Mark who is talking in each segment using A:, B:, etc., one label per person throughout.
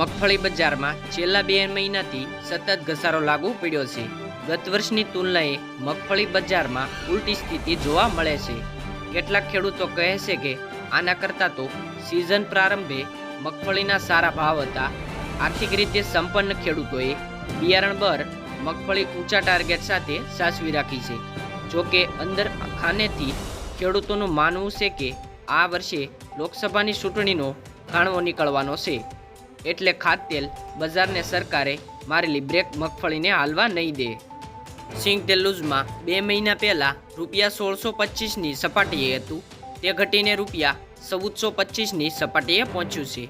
A: મગફળી બજારમાં છેલ્લા બે મહિનાથી સતત ઘસારો લાગુ પડ્યો છે. ગત વર્ષની તુલનાએ મગફળી બજારમાં ઉલટી સ્થિતિ જોવા મળે છે. કેટલાક ખેડૂતો કહે છે કે આના કરતાં તો સિઝન પ્રારંભે મગફળીના સારા ભાવ હતા. આર્થિક રીતે સંપન્ન ખેડૂતોએ બિયારણ બર મગફળી ઊંચા ટાર્ગેટ સાથે સાચવી રાખી છે. જોકે અંદર ખાનેથી ખેડૂતોનું માનવું છે કે આ વર્ષે લોકસભાની ચૂંટણીનો ખાણવો નીકળવાનો છે. એટલે ખાદ્યતેલ બજારને સરકારે મારેલી બ્રેક મગફળીને હાલવા નહીં દે. સિંગ તેલ લૂઝમાં બે મહિના પહેલાં રૂપિયા સોળસો પચીસની સપાટીએ હતું. તે ઘટીને રૂપિયા ચૌદસો પચીસની સપાટીએ પહોંચ્યું છે.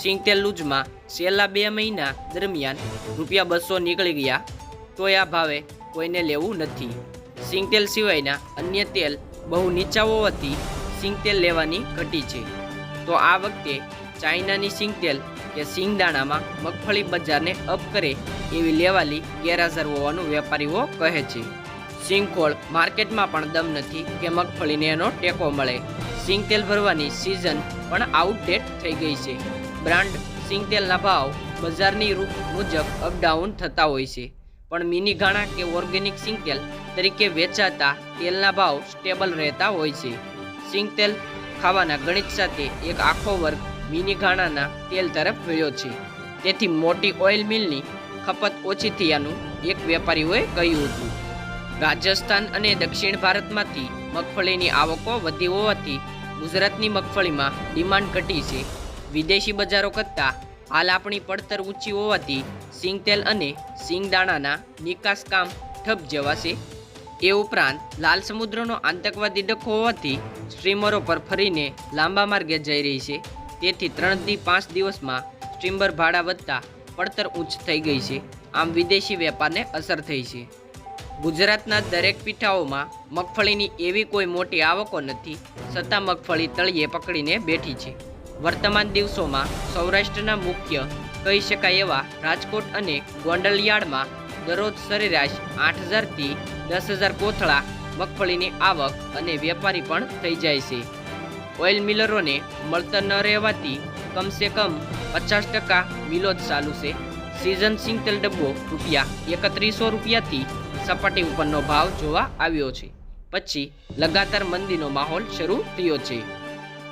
A: સિંગ તેલ લૂઝમાં છેલ્લા બે મહિના દરમિયાન રૂપિયા બસો નીકળી ગયા. તો આ ભાવે કોઈને લેવું નથી. સિંગ તેલ સિવાયના અન્ય તેલ બહુ નીચા હોવાથી સિંગ તેલ લેવાની ઘટી છે. તો આ વખતે ચાઇનાની સિંગ તેલ કે સિંગદાણામાં મગફળી બજારને અપ કરે એવી લેવાલી ગેરહાજર હોવાનું વેપારીઓ કહે છે. સિંગખોળ માર્કેટમાં પણ દમ નથી કે મગફળીને એનો ટેકો મળે. સિંગ તેલ ભરવાની સિઝન પણ આઉટડેટ થઈ ગઈ છે. બ્રાન્ડ સિંગ તેલના ભાવ બજારની રૂપ મુજબ અપડાઉન થતા હોય છે. પણ મિની ઘાણા કે ઓર્ગેનિક સિંગ તેલ તરીકે વેચાતા તેલના ભાવ સ્ટેબલ રહેતા હોય છે. સિંગ તેલ ખાવાના ગણિત સાથે એક આખો વર્ગ મિની ઘાણાના તેલ તરફ વળ્યો છે. તેથી મોટી ઓઇલ મિલની ખપત ઓછી થયાનું એક વેપારીઓએ કહ્યું હતું. રાજસ્થાન અને દક્ષિણ ભારતમાંથી મગફળીની આવકો વધી હોવાથી ગુજરાતની મગફળીમાં ડિમાન્ડ ઘટી છે. વિદેશી બજારો કરતાં હાલ આપણી પડતર ઊંચી હોવાથી સિંગ તેલ અને સિંગદાણાના નિકાસ કામ ઠપ જવાશે એ ઉપરાંત લાલ સમુદ્રનો આતંકવાદી ડખો હોવાથી સ્ટ્રીમરો પર ફરીને લાંબા માર્ગે જઈ રહી છે. તેથી ત્રણથી પાંચ દિવસમાં સ્ટીમ્બર ભાડા વધતા પડતર ઊંચ થઈ ગઈ છે. આમ વિદેશી વેપારને અસર થઈ છે. ગુજરાતના દરેક પીઠાઓમાં મગફળીની એવી કોઈ મોટી આવકો નથી છતાં મગફળી તળિયે પકડીને બેઠી છે. વર્તમાન દિવસોમાં સૌરાષ્ટ્રના મુખ્ય, કહી શકાય એવા રાજકોટ અને ગોંડલિયાળમાં દરરોજ સરેરાશ આઠ હજારથી દસ હજાર કોથળા મગફળીની આવક અને વેપારી પણ થઈ જાય છે. ઓઇલ મિલરોને મળતર ન રહેવાથી કમસે કમ પચાસ ટકા મિલો જ ચાલુ છે. સિઝન સિંગતેલ ડબ્બો રૂપિયા એકત્રીસો રૂપિયાથી સપાટી ઉપરનો ભાવ જોવા આવ્યો છે. પછી લગાતાર મંદીનો માહોલ શરૂ થયો છે.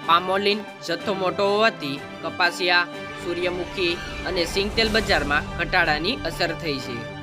A: પામોલિન જથ્થો મોટો હોવાથી કપાસિયા, સૂર્યમુખી અને સિંગતેલ બજારમાં ઘટાડાની અસર થઈ છે.